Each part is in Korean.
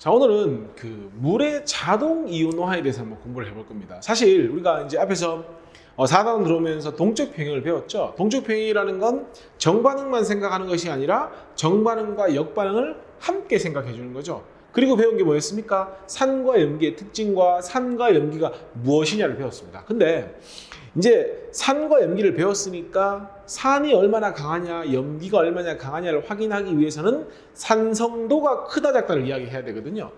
자 오늘은 그 물의 자동 이온화에 대해서 한번 공부를 해볼 겁니다. 사실 우리가 이제 앞에서 어, 4단 들어오면서 동적 평형을 배웠죠. 동적 평형이라는 건 정반응만 생각하는 것이 아니라 정반응과 역반응을 함께 생각해 주는 거죠. 그리고 배운 게 뭐였습니까? 산과 염기의 특징과 산과 염기가 무엇이냐를 배웠습니다. 근데 이제 산과 염기를 배웠으니까 산이 얼마나 강하냐, 염기가 얼마나 강하냐를 확인하기 위해서는 산성도가 크다 작다를 이야기해야 되거든요.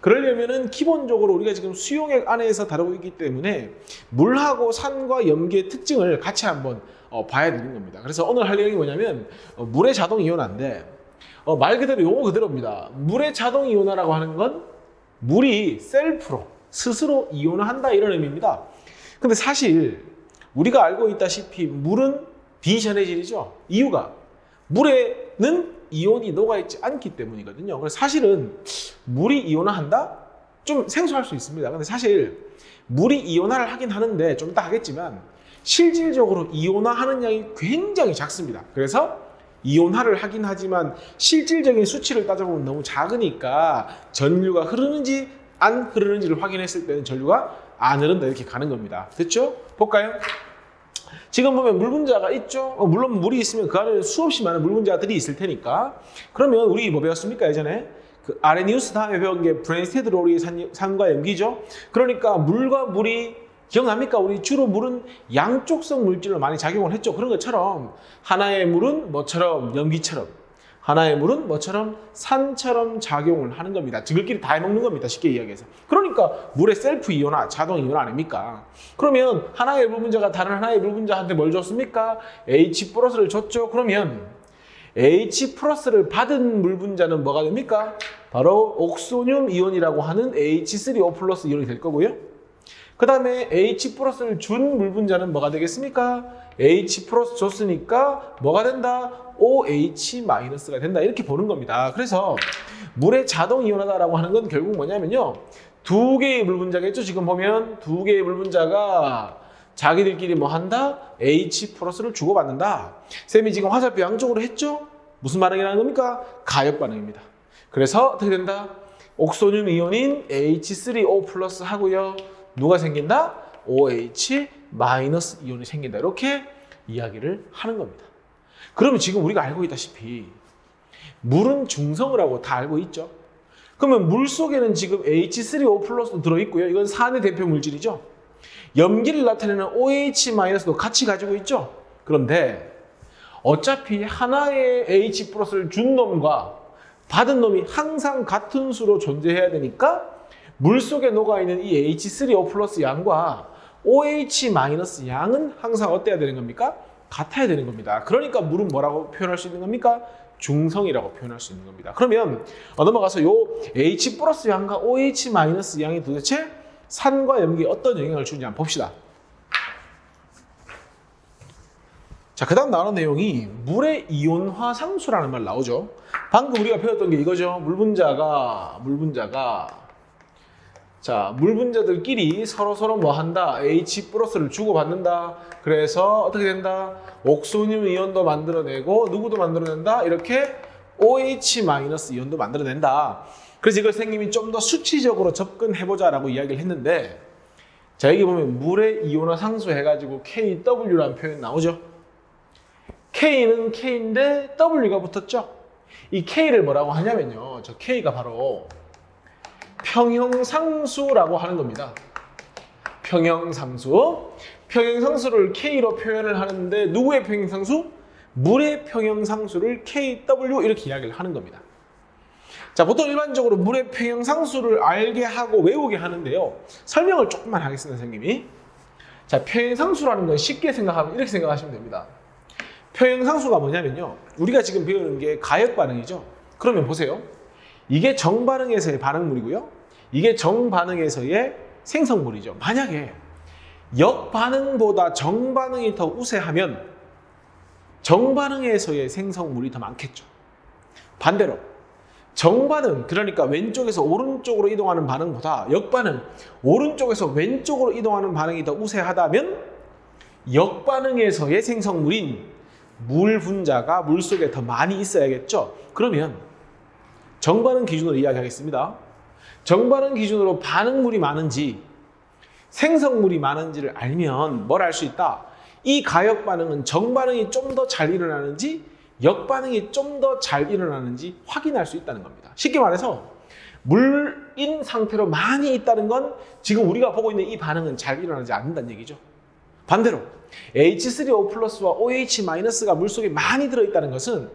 그러려면은 기본적으로 우리가 지금 수용액 안에서 다루고 있기 때문에 물하고 산과 염기의 특징을 같이 한번 어, 봐야 되는 겁니다. 그래서 오늘 할 내용이 뭐냐면 어, 물의 자동 이온화인데 어, 말 그대로 용어 그대로입니다. 물의 자동 이온화라고 하는 건 물이 셀프로 스스로 이온화한다 이런 의미입니다. 근데 사실 우리가 알고 있다시피 물은 비전해질이죠. 이유가 물에는 이온이 녹아있지 않기 때문이거든요. 그래서 사실은 물이 이온화한다? 좀 생소할 수 있습니다. 근데 사실 물이 이온화를 하긴 하는데 좀 이따 하겠지만 실질적으로 이온화하는 양이 굉장히 작습니다. 그래서 이온화를 하긴 하지만 실질적인 수치를 따져보면 너무 작으니까 전류가 흐르는지 안 흐르는지를 확인했을 때는 전류가 안 흐른다 이렇게 가는 겁니다. 됐죠? 볼까요? 지금 보면 물 분자가 있죠? 어, 물론 물이 있으면 그 안에 수없이 많은 물 분자들이 있을 테니까 그러면 우리 뭐 배웠습니까 예전에? 그 아레니우스 다음에 배운 게 브레인스테드 로리 산과 염기죠? 그러니까 물과 물이 기억납니까? 우리 주로 물은 양쪽성 물질로 많이 작용을 했죠. 그런 것처럼 하나의 물은 뭐처럼 염기처럼 하나의 물은 뭐처럼 산처럼 작용을 하는 겁니다. 지들끼리 다 해먹는 겁니다. 쉽게 이야기해서. 그러니까 물의 셀프 이온화, 자동 이온화 아닙니까? 그러면 하나의 물 분자가 다른 하나의 물 분자한테 뭘 줬습니까? H 플러스를 줬죠. 그러면 H 플러스를 받은 물 분자는 뭐가 됩니까? 바로 옥소늄 이온이라고 하는 H3O 플러스 이온이 될 거고요. 그 다음에 H 플러스를 준 물 분자는 뭐가 되겠습니까? H 플러스 줬으니까 뭐가 된다? OH 마이너스가 된다. 이렇게 보는 겁니다. 그래서 물의 자동 이온하다라고 하는 건 결국 뭐냐면요. 두 개의 물 분자겠죠. 지금 보면 두 개의 물 분자가 자기들끼리 뭐 한다? H 플러스를 주고받는다. 쌤이 지금 화살표 양쪽으로 했죠? 무슨 반응이라는 겁니까? 가역 반응입니다. 그래서 어떻게 된다? 옥소늄 이온인 H3O 플러스 하고요. 누가 생긴다? OH 마이너스 이온이 생긴다. 이렇게 이야기를 하는 겁니다. 그러면 지금 우리가 알고 있다시피 물은 중성을 하고 다 알고 있죠. 그러면 물 속에는 지금 H3O 플러스도 들어있고요. 이건 산의 대표 물질이죠. 염기를 나타내는 OH 마이너스도 같이 가지고 있죠. 그런데 어차피 하나의 H 플러스를 준 놈과 받은 놈이 항상 같은 수로 존재해야 되니까 물 속에 녹아있는 이 H3O 플러스 양과 OH 마이너스 양은 항상 어때야 되는 겁니까? 같아야 되는 겁니다. 그러니까 물은 뭐라고 표현할 수 있는 겁니까? 중성이라고 표현할 수 있는 겁니다. 그러면 어, 넘어가서 요 H 플러스 양과 OH 마이너스 양이 도대체 산과 염기에 어떤 영향을 주는지 한번 봅시다. 자, 그 다음 나오는 내용이 물의 이온화 상수라는 말 나오죠. 방금 우리가 배웠던 게 이거죠. 물 분자가, 물 분자가 자, 물 분자들끼리 서로 서로 뭐 한다? H 플러스를 주고 받는다. 그래서 어떻게 된다? 옥소늄 이온도 만들어내고 누구도 만들어낸다. 이렇게 OH 마이너스 이온도 만들어낸다. 그래서 이걸 선생님이 좀 더 수치적으로 접근해보자라고 이야기를 했는데 자 여기 보면 물의 이온화 상수 해가지고 KW라는 표현 나오죠. K는 K인데 W가 붙었죠. 이 K를 뭐라고 하냐면요. 저 K가 바로 평형상수라고 하는 겁니다. 평형상수. 평형상수를 K로 표현을 하는데 누구의 평형상수? 물의 평형상수를 KW 이렇게 이야기를 하는 겁니다. 자, 보통 일반적으로 물의 평형상수를 알게 하고 외우게 하는데요. 설명을 조금만 하겠습니다, 선생님이. 자, 평형상수라는 건 쉽게 생각하면 이렇게 생각하시면 됩니다. 평형상수가 뭐냐면요. 우리가 지금 배우는 게 가역 반응이죠. 그러면 보세요. 이게 정반응에서의 반응물이고요. 이게 정반응에서의 생성물이죠. 만약에 역반응보다 정반응이 더 우세하면 정반응에서의 생성물이 더 많겠죠. 반대로 정반응 그러니까 왼쪽에서 오른쪽으로 이동하는 반응보다 역반응 오른쪽에서 왼쪽으로 이동하는 반응이 더 우세하다면 역반응에서의 생성물인 물 분자가 물 속에 더 많이 있어야겠죠. 그러면 정반응 기준으로 이야기하겠습니다. 정반응 기준으로 반응물이 많은지 생성물이 많은지를 알면 뭘 알 수 있다. 이 가역 반응은 정반응이 좀 더 잘 일어나는지 역반응이 좀 더 잘 일어나는지 확인할 수 있다는 겁니다. 쉽게 말해서 물인 상태로 많이 있다는 건 지금 우리가 보고 있는 이 반응은 잘 일어나지 않는다는 얘기죠. 반대로 H3O 플러스와 OH-가 물속에 많이 들어있다는 것은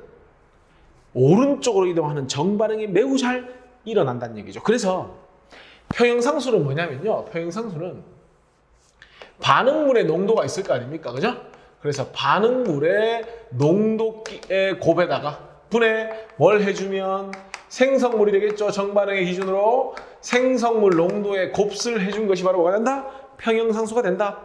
오른쪽으로 이동하는 정반응이 매우 잘 일어난다는 얘기죠. 그래서 평형상수는 뭐냐면요. 평형상수는 반응물의 농도가 있을 거 아닙니까? 그죠? 그래서 반응물의 농도의 곱에다가 분해 뭘 해주면 생성물이 되겠죠. 정반응의 기준으로 생성물 농도의 곱을 해준 것이 바로 뭐가 된다? 평형상수가 된다.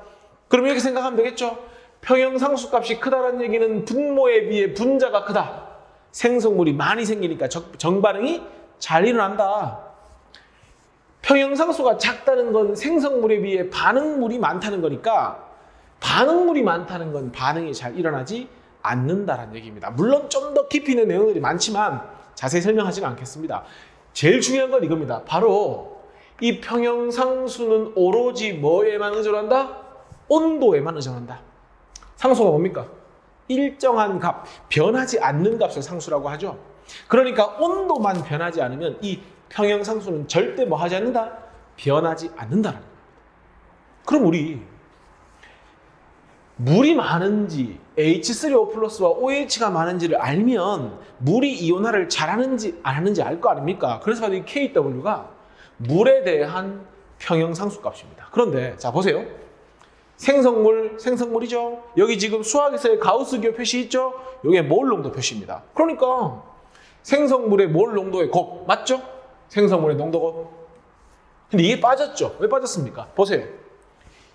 그럼 이렇게 생각하면 되겠죠. 평형상수 값이 크다는 얘기는 분모에 비해 분자가 크다. 생성물이 많이 생기니까 정- 정반응이 잘 일어난다. 평형상수가 작다는 건 생성물에 비해 반응물이 많다는 거니까 반응물이 많다는 건 반응이 잘 일어나지 않는다라는 얘기입니다. 물론 좀 더 깊이 있는 내용들이 많지만 자세히 설명하지는 않겠습니다. 제일 중요한 건 이겁니다. 바로 이 평형상수는 오로지 뭐에만 의존한다? 온도에만 의존한다. 상수가 뭡니까? 일정한 값, 변하지 않는 값을 상수라고 하죠. 그러니까 온도만 변하지 않으면 이 평형상수는 절대 뭐 하지 않는다? 변하지 않는다라는 겁니다. 그럼 우리 물이 많은지 H3O 플러스와 OH가 많은지를 알면 물이 이온화를 잘하는지 안 하는지 알 거 아닙니까? 그래서 바로 이 KW가 물에 대한 평형상수 값입니다. 그런데 자 보세요. 생성물, 생성물이죠. 여기 지금 수학에서의 가우스기호 표시 있죠? 이게 몰 농도 표시입니다. 그러니까 생성물의 몰 농도의 곱 맞죠? 생성물의 농도 곱. 근데 이게 빠졌죠? 왜 빠졌습니까? 보세요.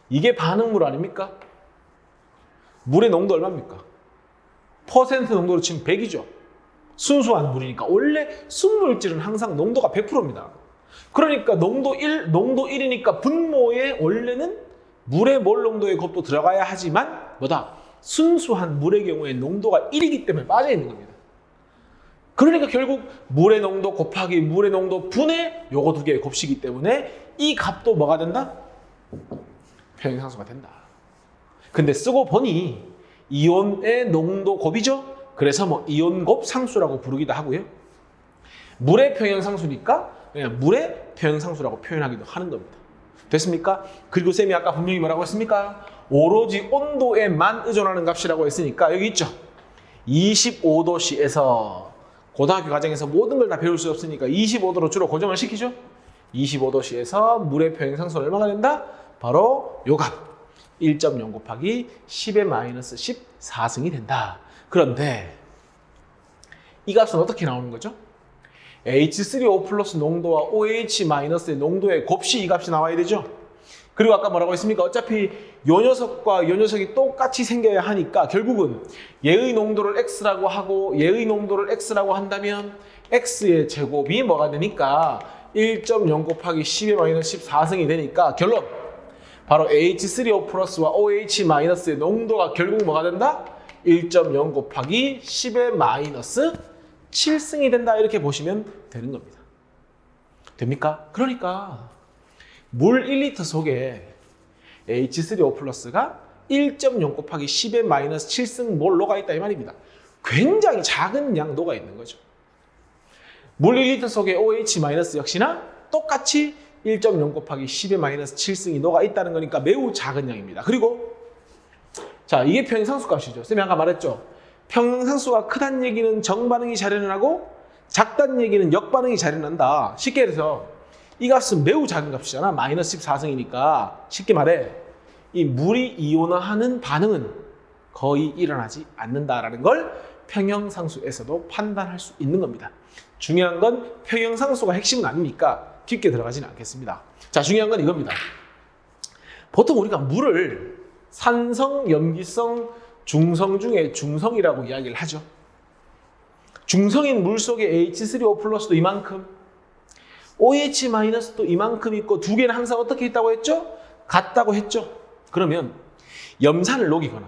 이게 반응물 아닙니까? 물의 농도 얼마입니까? 퍼센트 농도로 치면 100이죠. 순수한 물이니까 원래 순물질은 항상 농도가 100%입니다. 그러니까 농도 1, 농도 1이니까 분모에 원래는 물의 몰 농도의 곱도 들어가야 하지만 뭐다? 순수한 물의 경우에 농도가 1이기 때문에 빠져 있는 겁니다. 그러니까 결국 물의 농도 곱하기 물의 농도 분의 요거 두 개의 곱이기 때문에 이 값도 뭐가 된다? 평형상수가 된다. 근데 쓰고 보니 이온의 농도 곱이죠. 그래서 뭐 이온 곱 상수라고 부르기도 하고요. 물의 평형상수니까 그냥 물의 평형상수라고 표현하기도 하는 겁니다. 됐습니까? 그리고 쌤이 아까 분명히 뭐라고 했습니까? 오로지 온도에만 의존하는 값이라고 했으니까 여기 있죠. 25도씨에서 고등학교 과정에서 모든 걸 다 배울 수 없으니까 25도로 주로 고정을 시키죠. 25도씨에서 물의 평형상수는 얼마가 된다? 바로 요 값. 1.0 곱하기 10의 마이너스 14승이 된다. 그런데 이 값은 어떻게 나오는 거죠? H3O 플러스 농도와 OH 마이너스의 농도의 곱시 이 값이 나와야 되죠? 그리고 아까 뭐라고 했습니까? 어차피 요 녀석과 요 녀석이 똑같이 생겨야 하니까 결국은 얘의 농도를 X라고 하고 얘의 농도를 X라고 한다면 X의 제곱이 뭐가 되니까 1.0 곱하기 10의 마이너스 14승이 되니까 결론 바로 H3O 플러스와 OH 마이너스의 농도가 결국 뭐가 된다? 1.0 곱하기 10의 마이너스 7승이 된다 이렇게 보시면 되는 겁니다. 됩니까? 그러니까 물 1리터 속에 H3O 플러스가 1.0 곱하기 10의 마이너스 7승 몰 녹아 있다 이 말입니다. 굉장히 작은 양 녹아 있는 거죠. 물 1리터 속에 OH 마이너스 역시나 똑같이 1.0 곱하기 10의 마이너스 7승이 녹아 있다는 거니까 매우 작은 양입니다. 그리고 자 이게 평형상수 값이죠. 쌤이 아까 말했죠. 평형상수가 크다는 얘기는 정반응이 잘 일어나고 작다는 얘기는 역반응이 잘 일어난다. 쉽게 해서 이 값은 매우 작은 값이잖아. 마이너스 14승이니까 쉽게 말해 이 물이 이온화하는 반응은 거의 일어나지 않는다라는 걸 평형상수에서도 판단할 수 있는 겁니다. 중요한 건 평형상수가 핵심은 아니니까 깊게 들어가지는 않겠습니다. 자, 중요한 건 이겁니다. 보통 우리가 물을 산성, 염기성, 중성 중에 중성이라고 이야기를 하죠. 중성인 물 속에 H3O 플러스도 이만큼, OH 마이너스도 이만큼 있고 두 개는 항상 어떻게 있다고 했죠? 같다고 했죠. 그러면 염산을 녹이거나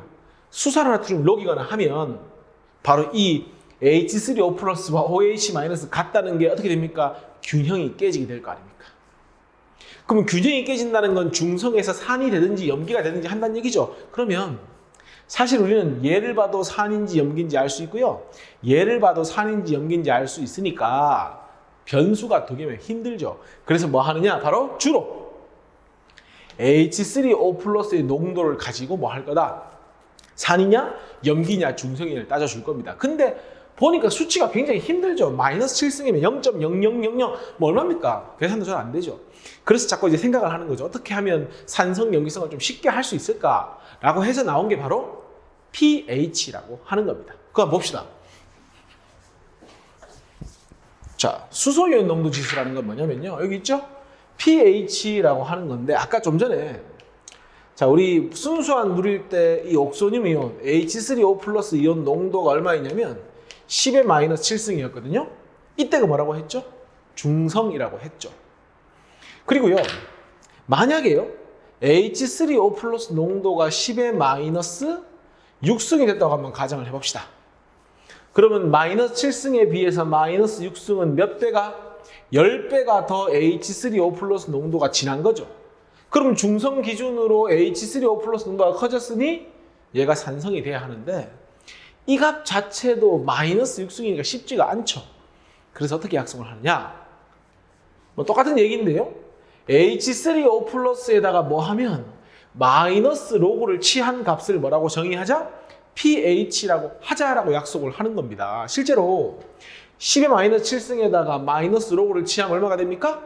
수산화나트륨을 녹이거나 하면 바로 이 H3O 플러스와 OH 마이너스 같다는 게 어떻게 됩니까? 균형이 깨지게 될 거 아닙니까? 그러면 균형이 깨진다는 건 중성에서 산이 되든지 염기가 되든지 한다는 얘기죠. 그러면 사실 우리는 얘를 봐도 산인지 염기인지 알 수 있고요. 얘를 봐도 산인지 염기인지 알 수 있으니까 변수가 두 개면 힘들죠. 그래서 뭐 하느냐? 바로 주로 H3O 플러스의 농도를 가지고 뭐 할 거다? 산이냐, 염기냐, 중성이냐를 따져줄 겁니다. 근데 보니까 수치가 굉장히 힘들죠. 마이너스 7승이면 0.0000, 뭐 얼마입니까? 계산도 잘 안 되죠. 그래서 자꾸 이제 생각을 하는 거죠. 어떻게 하면 산성, 염기성을 좀 쉽게 할 수 있을까라고 해서 나온 게 바로 pH라고 하는 겁니다. 그거 봅시다. 자, 수소이온 농도 지수라는 건 뭐냐면요. 여기 있죠? pH라고 하는 건데 아까 좀 전에 자, 우리 순수한 물일 때 이 옥소늄 이온 H3O 플러스 이온 농도가 얼마이냐면 10의 마이너스 7승이었거든요. 이때가 뭐라고 했죠? 중성이라고 했죠. 그리고요. 만약에요. H3O 플러스 농도가 10의 마이너스 6승이 됐다고 한번 가정을 해봅시다. 그러면 마이너스 7승에 비해서 마이너스 6승은 몇 배가? 10배가 더 H3O 플러스 농도가 진한 거죠. 그럼 중성 기준으로 H3O 플러스 농도가 커졌으니 얘가 산성이 돼야 하는데 이 값 자체도 마이너스 6승이니까 쉽지가 않죠. 그래서 어떻게 약속을 하느냐? 뭐 똑같은 얘기인데요. H3O 플러스에다가 뭐 하면 마이너스 로그를 취한 값을 뭐라고 정의하자? pH라고 하자라고 약속을 하는 겁니다. 실제로 10의 마이너스 7승에다가 마이너스 로그를 취하면 얼마가 됩니까?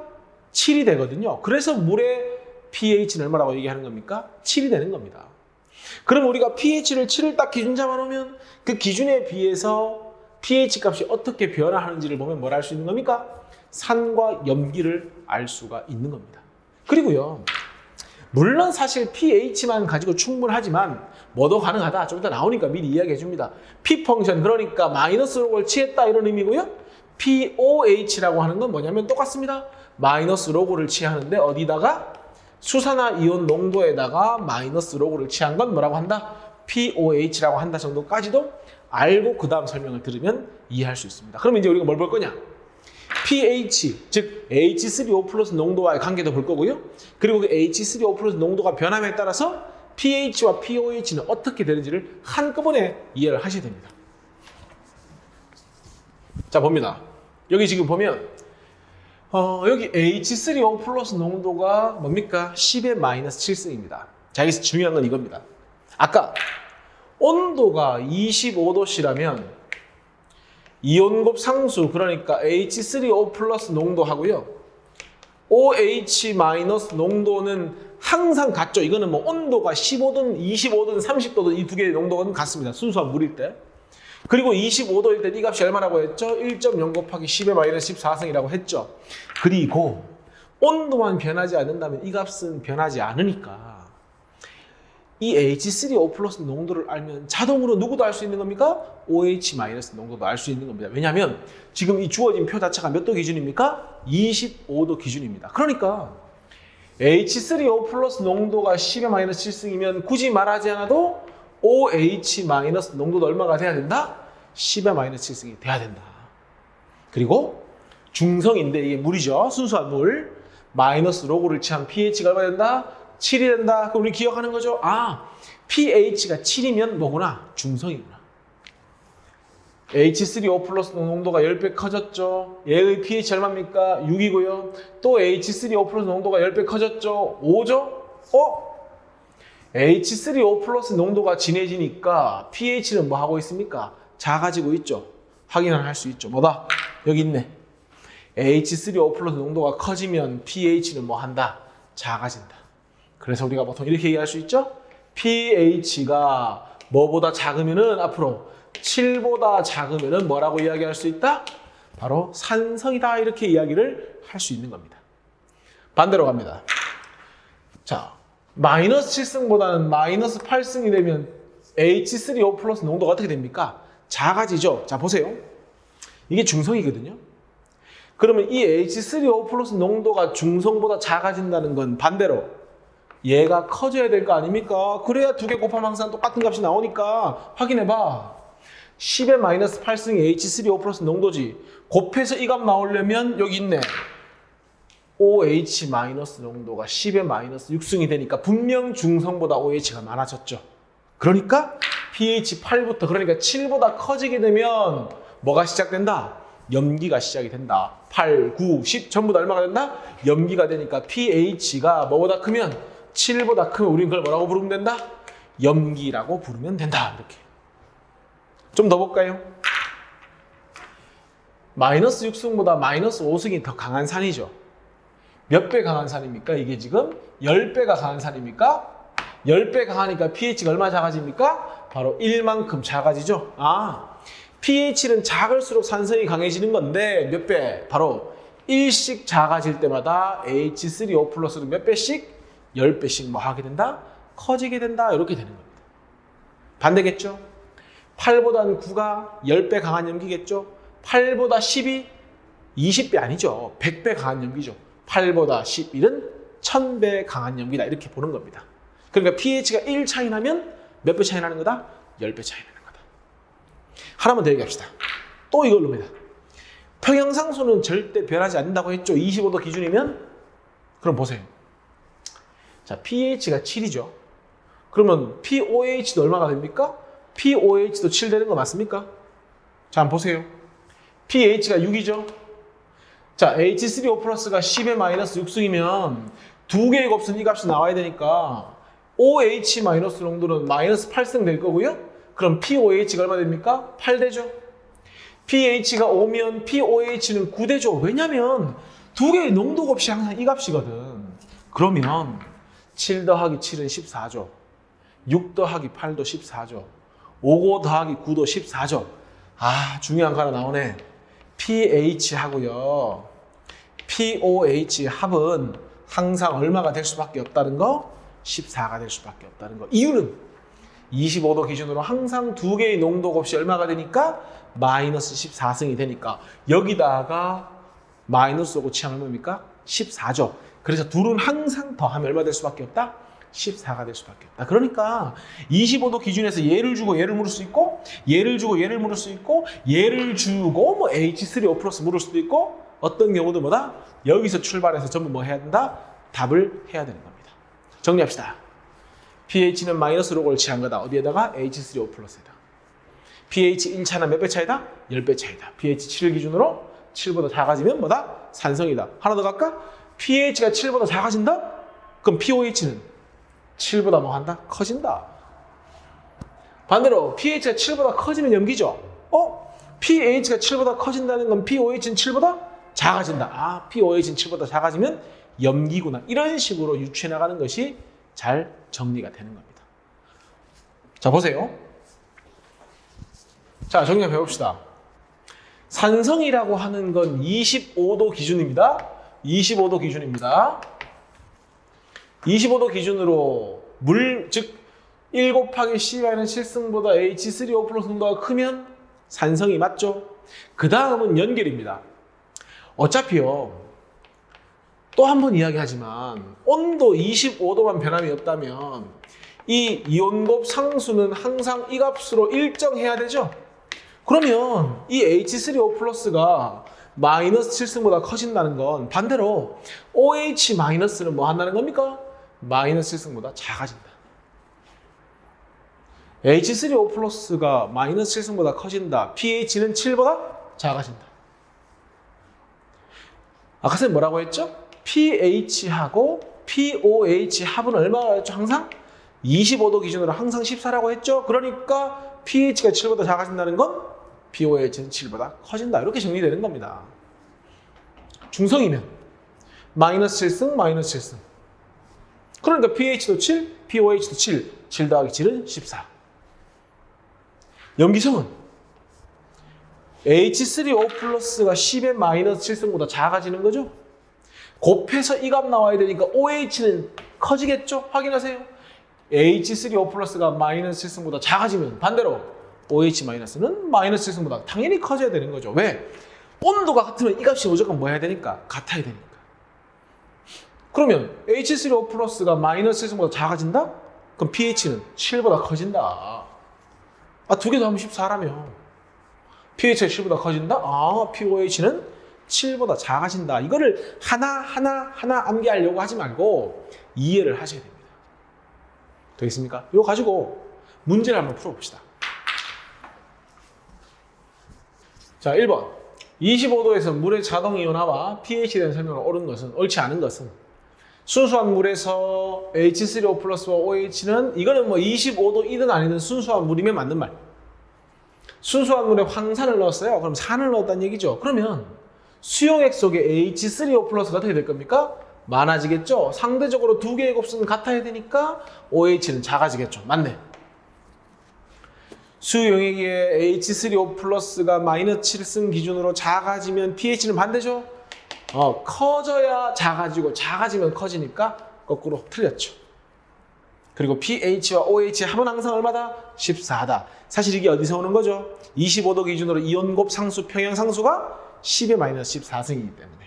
7이 되거든요. 그래서 물의 pH는 얼마라고 얘기하는 겁니까? 7이 되는 겁니다. 그럼 우리가 pH를 7을 딱 기준 잡아놓으면 그 기준에 비해서 pH 값이 어떻게 변화하는지를 보면 뭘 알 수 있는 겁니까? 산과 염기를 알 수가 있는 겁니다. 그리고요. 물론 사실 pH만 가지고 충분하지만 뭐도 가능하다. 좀 이따 나오니까 미리 이야기해 줍니다. p 펑션 그러니까 마이너스 로그를 취했다 이런 의미고요. POH라고 하는 건 뭐냐면 똑같습니다. 마이너스 로그를 취하는데 어디다가 수산화 이온 농도에다가 마이너스 로그를 취한 건 뭐라고 한다? POH라고 한다 정도까지도 알고 그 다음 설명을 들으면 이해할 수 있습니다. 그럼 이제 우리가 뭘 볼 거냐? pH, 즉 H3O 플러스 농도와의 관계도 볼 거고요. 그리고 그 H3O 플러스 농도가 변함에 따라서 pH와 POH는 어떻게 되는지를 한꺼번에 이해를 하셔야 됩니다. 자 봅니다. 여기 지금 보면 어, 여기 H3O 플러스 농도가 뭡니까? 10의 마이너스 7승입니다. 자 여기서 중요한 건 이겁니다. 아까 온도가 25도씨라면 이온곱 상수 그러니까 H3O 플러스 농도하고요. OH 마이너스 농도는 항상 같죠. 이거는 뭐 온도가 15든 25든 30도든 이 두 개의 농도는 같습니다. 순수한 물일 때. 그리고 25도일 때 이 값이 얼마라고 했죠? 1.0 곱하기 10의 마이너스 14승이라고 했죠. 그리고 온도만 변하지 않는다면 이 값은 변하지 않으니까 이 H3O 플러스 농도를 알면 자동으로 누구도 알 수 있는 겁니까? OH 마이너스 농도도 알 수 있는 겁니다. 왜냐하면 지금 이 주어진 표 자체가 몇 도 기준입니까? 25도 기준입니다. 그러니까 H3O 플러스 농도가 10의 마이너스 7승이면 굳이 말하지 않아도 OH 마이너스 농도도 얼마가 돼야 된다? 10의 마이너스 7승이 돼야 된다. 그리고 중성인데 이게 물이죠. 순수한 물. 마이너스 로그를 취한 pH가 얼마 된다? 7이 된다. 그럼 우리 기억하는 거죠? 아, pH가 7이면 뭐구나? 중성이구나. H3O 플러스 농도가 10배 커졌죠. 얘의 pH 얼마입니까? 6이고요. 또 H3O 플러스 농도가 10배 커졌죠. 5죠? 어? H3O 플러스 농도가 진해지니까 pH는 뭐 하고 있습니까? 작아지고 있죠. 확인을 할 수 있죠. 뭐다? 여기 있네. H3O 플러스 농도가 커지면 pH는 뭐 한다? 작아진다. 그래서 우리가 보통 이렇게 얘기할 수 있죠? pH가 뭐보다 작으면은 앞으로 7보다 작으면은 뭐라고 이야기할 수 있다? 바로 산성이다. 이렇게 이야기를 할 수 있는 겁니다. 반대로 갑니다. 자, 마이너스 7승보다는 마이너스 8승이 되면 H3O 플러스 농도가 어떻게 됩니까? 작아지죠. 자, 보세요. 이게 중성이거든요. 그러면 이 H3O 플러스 농도가 중성보다 작아진다는 건 반대로 얘가 커져야 될 거 아닙니까? 그래야 두 개 곱하면 항상 똑같은 값이 나오니까 확인해봐. 10의 마이너스 8승이 H3O 플러스 농도지. 곱해서 이 값 나오려면 여기 있네. OH 마이너스 농도가 10의 마이너스 6승이 되니까 분명 중성보다 OH가 많아졌죠. 그러니까 pH 8부터 그러니까 7보다 커지게 되면 뭐가 시작된다? 염기가 시작이 된다. 8, 9, 10 전부 다 얼마가 된다? 염기가 되니까 pH가 뭐보다 크면 7보다 크면 우리는 그걸 뭐라고 부르면 된다? 염기라고 부르면 된다. 이렇게. 좀 더 볼까요? 마이너스 6승보다 마이너스 5승이 더 강한 산이죠. 몇 배 강한 산입니까? 이게 지금 10배가 강한 산입니까? 10배 강하니까 pH가 얼마 작아집니까? 바로 1만큼 작아지죠. 아, pH는 작을수록 산성이 강해지는 건데 몇 배? 바로 1씩 작아질 때마다 H3O 플러스는 몇 배씩? 10배씩 뭐 하게 된다? 커지게 된다. 이렇게 되는 겁니다. 반대겠죠? 8보다는 9가 10배 강한 염기겠죠? 8보다 10이 20배 아니죠. 100배 강한 염기죠. 8보다 11은 1000배 강한 염기다. 이렇게 보는 겁니다. 그러니까 pH가 1 차이 나면 몇 배 차이 나는 거다? 10배 차이 나는 거다. 하나만 더 얘기합시다. 또 이걸로입니다. 평형상수는 절대 변하지 않는다고 했죠. 25도 기준이면? 그럼 보세요. 자, pH가 7이죠. 그러면 POH도 얼마가 됩니까? POH도 7 되는 거 맞습니까? 자, 한번 보세요. pH가 6이죠. 자, H3O 플러스가 10의 마이너스 6승이면 두 개의 곱은 이 값이 나와야 되니까 OH 마이너스 농도는 마이너스 8승 될 거고요. 그럼 POH가 얼마 됩니까? 8 되죠. pH가 5면 POH는 9 되죠. 왜냐면 두 개의 농도 곱이 항상 이 값이거든. 그러면 7 더하기 7은 14죠. 6 더하기 8도 14죠. 5 더하기 9도 14죠. 아, 중요한 거 하나 나오네. pH하고요. POH 합은 항상 얼마가 될 수밖에 없다는 거? 14가 될 수밖에 없다는 거. 이유는 25도 기준으로 항상 두 개의 농도 곱이 얼마가 되니까 마이너스 14승이 되니까 여기다가 마이너스하고 취하면 뭡니까? 14죠. 그래서 둘은 항상 더하면 얼마 될 수밖에 없다? 14가 될 수밖에 없다. 그러니까 25도 기준에서 얘를 주고 얘를 물을 수 있고 얘를 주고 얘를 물을 수 있고 얘를 주고 뭐 H3O 플러스 물을 수도 있고 어떤 경우도 뭐다? 여기서 출발해서 전부 뭐 해야 된다? 답을 해야 되는 겁니다. 정리합시다. pH는 마이너스 로고를 취한 거다. 어디에다가? H3O 플러스에다. pH 1차는 몇 배 차이다? 10배 차이다. pH 7 기준으로 7보다 작아지면 뭐다? 산성이다. 하나 더 갈까? pH가 7보다 작아진다? 그럼 pOH는 7보다 뭐 한다? 커진다. 반대로 pH가 7보다 커지면 염기죠. 어? pH가 7보다 커진다는 건 pOH는 7보다 작아진다. 아, pOH는 7보다 작아지면 염기구나. 이런 식으로 유추해 나가는 것이 잘 정리가 되는 겁니다. 자, 보세요. 자, 정리 한번 해봅시다. 산성이라고 하는 건 25도 기준입니다. 25도 기준입니다. 25도 기준으로 물, 즉, 1 곱하기 10에는 실승보다 H3O 플러스 농도가 크면 산성이 맞죠? 그 다음은 연결입니다. 어차피요, 또 한 번 이야기하지만, 온도 25도만 변함이 없다면, 이 이온곱 상수는 항상 이 값으로 일정해야 되죠? 그러면 이 H3O 플러스가 마이너스 7승보다 커진다는 건 반대로 OH 마이너스는 뭐 한다는 겁니까? 마이너스 7승보다 작아진다. H3O 플러스가 마이너스 7승보다 커진다. pH는 7보다 작아진다. 아까 선생님 뭐라고 했죠? pH하고 POH 합은 얼마가 였죠 항상? 25도 기준으로 항상 14라고 했죠? 그러니까 pH가 7보다 작아진다는 건 POH는 7보다 커진다. 이렇게 정리되는 겁니다. 중성이면 마이너스 7승, 마이너스 7승. 그러니까 pH도 7, POH도 7. 7 더하기 7은 14. 염기성은 H3O 플러스가 10의 마이너스 7승보다 작아지는 거죠. 곱해서 이 값 나와야 되니까 OH는 커지겠죠? 확인하세요. H3O 플러스가 마이너스 7승보다 작아지면 반대로 OH 마이너스는 마이너스 7승보다 당연히 커져야 되는 거죠. 왜? 온도가 같으면 이 값이 무조건 뭐 해야 되니까? 같아야 되니까. 그러면 H3O 플러스가 마이너스 7승보다 작아진다? 그럼 pH는 7보다 커진다. 아, 두 개 더하면 14라며. pH가 7보다 커진다? 아, pOH는 7보다 작아진다. 이거를 하나하나 하나 암기하려고 하지 말고 이해를 하셔야 됩니다. 되겠습니까? 이거 가지고 문제를 한번 풀어봅시다. 자, 1번. 25도에서 물의 자동 이온화와 pH에 대한 설명을 옳은 것은, 옳지 않은 것은 순수한 물에서 H3O 플러스와 OH는 이거는 뭐 25도 이든 아니든 순수한 물이면 맞는 말. 순수한 물에 황산을 넣었어요. 그럼 산을 넣었다는 얘기죠. 그러면 수용액 속에 H3O 플러스가 어떻게 될 겁니까? 많아지겠죠. 상대적으로 두 개의 곱수는 같아야 되니까 OH는 작아지겠죠. 맞네. 수용액의 H3O 플러스가 마이너스 7승 기준으로 작아지면 pH는 반대죠. 어, 커져야 작아지고 작아지면 커지니까 거꾸로 틀렸죠. 그리고 pH와 OH 합은 항상 얼마다? 14다. 사실 이게 어디서 오는 거죠? 25도 기준으로 이온곱 상수, 평형 상수가 10의 마이너스 14승이기 때문에.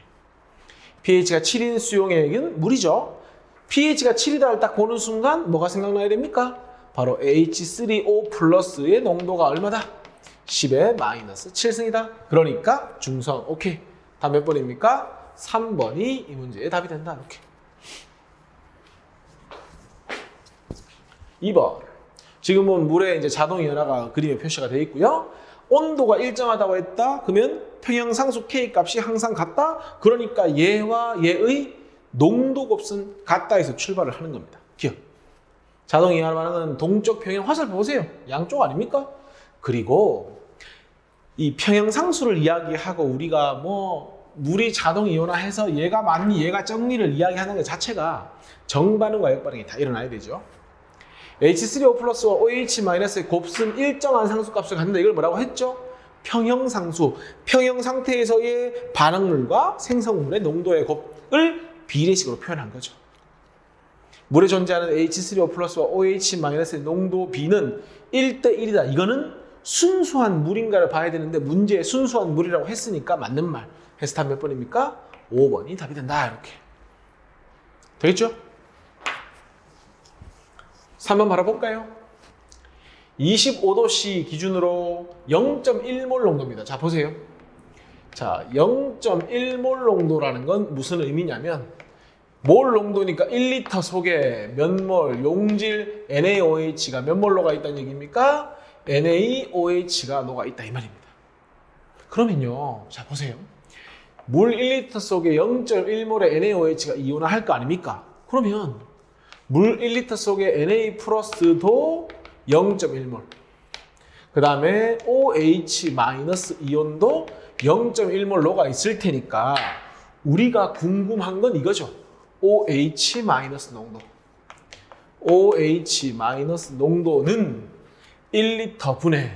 pH가 7인 수용액은 물이죠. pH가 7이다를 딱 보는 순간 뭐가 생각나야 됩니까? 바로 H3O 플러스의 농도가 얼마다? 10의 마이너스 7승이다. 그러니까 중성 오케이. 답 몇 번입니까? 3번이 이 문제의 답이 된다. 이렇게. 2번. 지금은 물에 이제 자동 이온화가 그림에 표시가 되어 있고요. 온도가 일정하다고 했다. 그러면 평형상수 K 값이 항상 같다. 그러니까 얘와 얘의 농도 곱은 같다에서 출발을 하는 겁니다. 기억. 자동 이온화는 동쪽 평형 화살 보세요. 양쪽 아닙니까? 그리고 이 평형상수를 이야기하고 우리가 뭐 물이 자동 이온화해서 얘가 많니 얘가 적니를 이야기하는 것 자체가 정반응과 역반응이 다 일어나야 되죠. H3O 플러스와 OH-의 곱순 일정한 상수값을 갖는다. 이걸 뭐라고 했죠? 평형상수. 평형 상태에서의 반응물과 생성물의 농도의 곱을 비례식으로 표현한 거죠. 물에 존재하는 H3O 플러스와 OH-의 농도 B는 1대1이다. 이거는 순수한 물인가를 봐야 되는데 문제에 순수한 물이라고 했으니까 맞는 말. 답몇 번입니까? 5번이 답이 된다. 이렇게. 되겠죠? 3번 바라볼까요? 25도씨 기준으로 0.1몰 농도입니다. 자, 보세요. 자, 0.1몰 농도라는 건 무슨 의미냐면 몰 농도니까 1리터 속에 몇 몰, 용질 NaOH가 몇몰 녹아 있다는 얘기입니까? NaOH가 녹아 있다 이 말입니다. 그러면요. 자, 보세요. 물 1리터 속에 0.1몰의 NaOH가 이온화할 거 아닙니까? 그러면 물 1리터 속에 Na 플러스도 0.1몰. 그 다음에 OH 마이너스 이온도 0.1몰 녹아 있을 테니까 우리가 궁금한 건 이거죠. OH 마이너스 농도. OH 마이너스 농도는 1리터 분의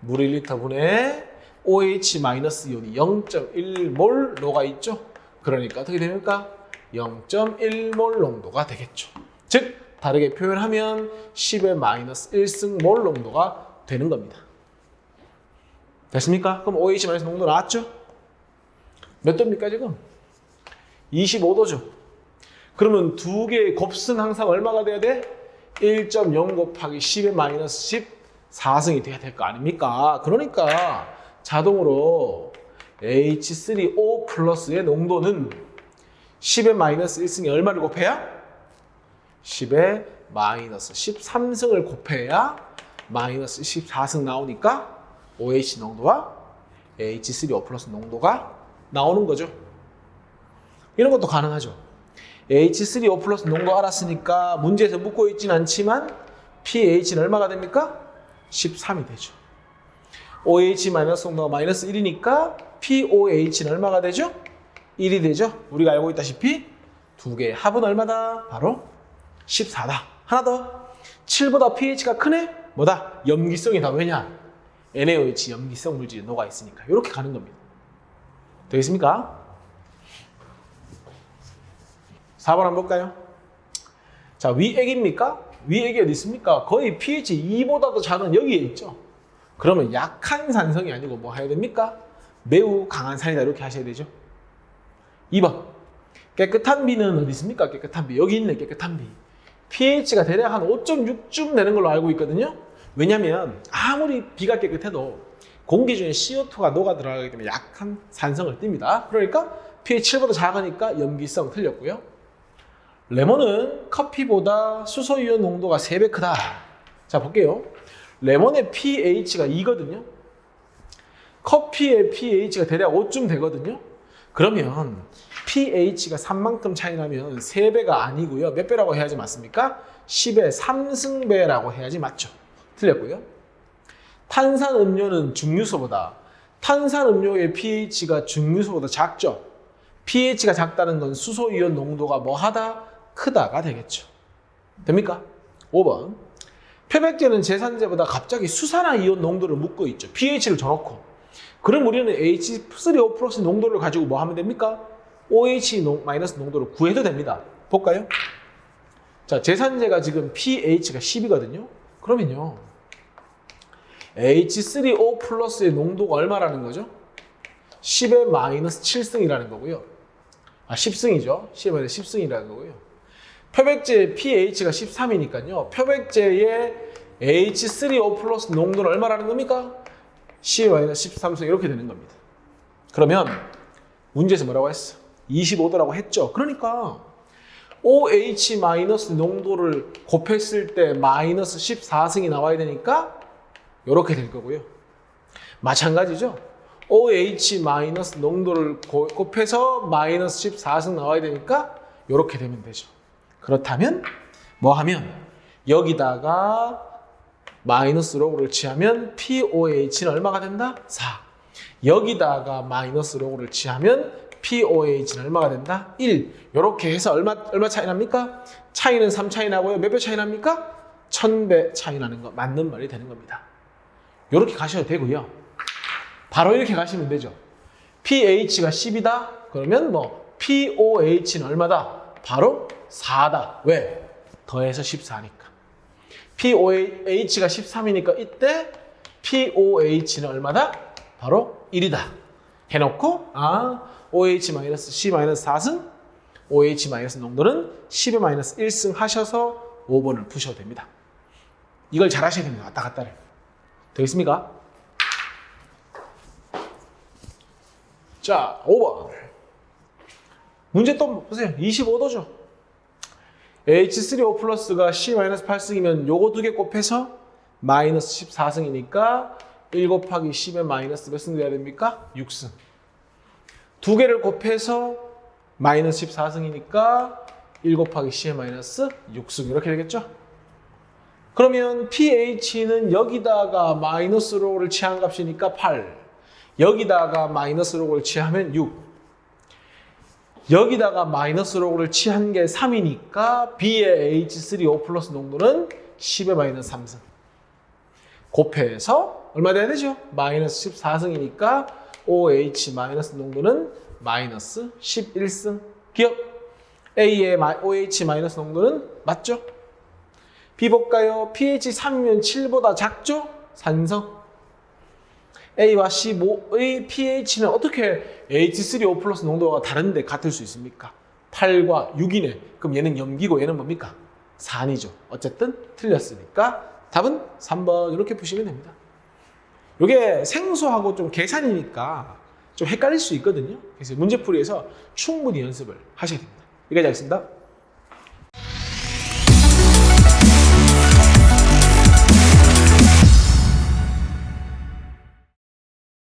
물 1리터 분의 OH 이온이 0.1몰 녹아 있죠. 그러니까 어떻게 됩니까? 0.1몰 농도가 되겠죠. 즉 다르게 표현하면 10의 마이너스 1승 몰 농도가 되는 겁니다. 됐습니까? 그럼 OH 마이너스 농도 나왔죠? 몇 도입니까 지금? 25도죠. 그러면 두 개의 곱은 항상 얼마가 돼야 돼? 1.0 곱하기 10의 마이너스 14승이 돼야 될 거 아닙니까? 그러니까 자동으로 H3O 플러스의 농도는 10의 마이너스 1승이 얼마를 곱해야? 10의 마이너스 13승을 곱해야 마이너스 14승 나오니까 OH 농도와 H3O 플러스 농도가 나오는 거죠. 이런 것도 가능하죠. H3O 플러스 농도 알았으니까 문제에서 묻고 있진 않지만 pH는 얼마가 됩니까? 13이 되죠. OH 마이너스 농도가 마이너스 1이니까 POH는 얼마가 되죠? 1이 되죠. 우리가 알고 있다시피 두 개의 합은 얼마다? 바로 14다. 하나 더. 7보다 pH가 크네? 뭐다? 염기성이 다. 왜냐? NaOH 염기성 물질이 녹아 있으니까. 이렇게 가는 겁니다. 되겠습니까? 4번 한번 볼까요? 자, 위액입니까? 위액이 어디 있습니까? 거의 pH 2보다도 작은 여기에 있죠. 그러면 약한 산성이 아니고 뭐 해야 됩니까? 매우 강한 산이다. 이렇게 하셔야 되죠. 2번. 깨끗한 비는 어디 있습니까? 깨끗한 비. 여기 있네, 깨끗한 비. pH가 대략 한 5.6쯤 되는 걸로 알고 있거든요. 왜냐면 아무리 비가 깨끗해도 공기 중에 CO2가 녹아 들어가기 때문에 약한 산성을 띱니다. 그러니까 pH 7보다 작으니까 염기성 틀렸고요. 레몬은 커피보다 수소 이온 농도가 3배 크다. 자, 볼게요. 레몬의 pH가 2거든요. 커피의 pH가 대략 5쯤 되거든요. 그러면 pH가 3만큼 차이 나면 3배가 아니고요. 몇 배라고 해야지 맞습니까? 10의 3승배라고 해야지 맞죠. 틀렸고요. 탄산 음료는 증류소보다 탄산 음료의 pH가 증류소보다 작죠. pH가 작다는 건 수소 이온 농도가 뭐하다 크다가 되겠죠. 됩니까? 5번. 표백제는 제산제보다 갑자기 수산화 이온 농도를 묻고 있죠. pH를 줘놓고. 그럼 우리는 H3O 플러스 농도를 가지고 뭐 하면 됩니까? OH 농, 마이너스 농도를 구해도 됩니다. 볼까요? 자, 제산제가 지금 pH가 10이거든요. 그러면요. H3O 플러스의 농도가 얼마라는 거죠? 10의 마이너스 7승이라는 거고요. 아, 10승이죠. 10의 마이너스 10승이라는 거고요. 표백제의 pH가 13이니까요. 표백제의 H3O 플러스 농도는 얼마라는 겁니까? 10의 마이너스 13승 이렇게 되는 겁니다. 그러면 문제에서 뭐라고 했어? 25도라고 했죠. 그러니까 OH 마이너스 농도를 곱했을 때 마이너스 14승이 나와야 되니까 이렇게 될 거고요. 마찬가지죠. OH 마이너스 농도를 고- 곱해서 마이너스 14승 나와야 되니까 이렇게 되면 되죠. 그렇다면 뭐 하면 여기다가 마이너스 로그를 취하면 POH는 얼마가 된다? 4. 여기다가 마이너스 로그를 취하면 POH는 얼마가 된다? 1. 이렇게 해서 얼마 얼마 차이 납니까? 차이는 3 차이 나고요. 몇 배 차이 납니까? 1000배 차이 나는 거 맞는 말이 되는 겁니다. 이렇게 가셔도 되고요. 바로 이렇게 가시면 되죠. pH가 10이다. 그러면 뭐 POH는 얼마다? 바로 4다. 왜? 더해서 14니까. POH가 13이니까 이때 POH는 얼마다? 바로 1이다. 해놓고 아 OH-C-4승 OH- 농도는 10의 마이너스 1승 하셔서 5번을 푸셔도 됩니다. 이걸 잘 하셔야 됩니다. 왔다 갔다를. 되겠습니까? 자, 5번. 문제 또 보세요. 25도죠. H3O 플러스가 C-8승이면 요거 두 개 곱해서 마이너스 14승이니까 1 곱하기 10의 마이너스 몇 승 돼야 됩니까? 6승. 두 개를 곱해서 마이너스 14승이니까 1 곱하기 10의 마이너스 6승 이렇게 되겠죠? 그러면 pH는 여기다가 마이너스 로를 취한 값이니까 8. 여기다가 마이너스 로를 취하면 6. 여기다가 마이너스 로를 취한 게 3이니까 B의 H3O 플러스 농도는 10의 마이너스 3승. 곱해서 얼마 돼야 되죠? 마이너스 14승이니까 OH 마이너스 농도는 마이너스 11승. 기억. A의 OH 마이너스 농도는 맞죠? B 볼까요? pH 3이면 7보다 작죠? 산성. A와 C5의 pH는 어떻게 H3O 플러스 농도가 다른데 같을 수 있습니까? 8과 6이네. 그럼 얘는 염기고 얘는 뭡니까? 산이죠. 어쨌든 틀렸으니까 답은 3번 이렇게 푸시면 됩니다. 이게 생소하고 좀 계산이니까 좀 헷갈릴 수 있거든요. 그래서 문제풀이에서 충분히 연습을 하셔야 됩니다. 여기까지 하겠습니다.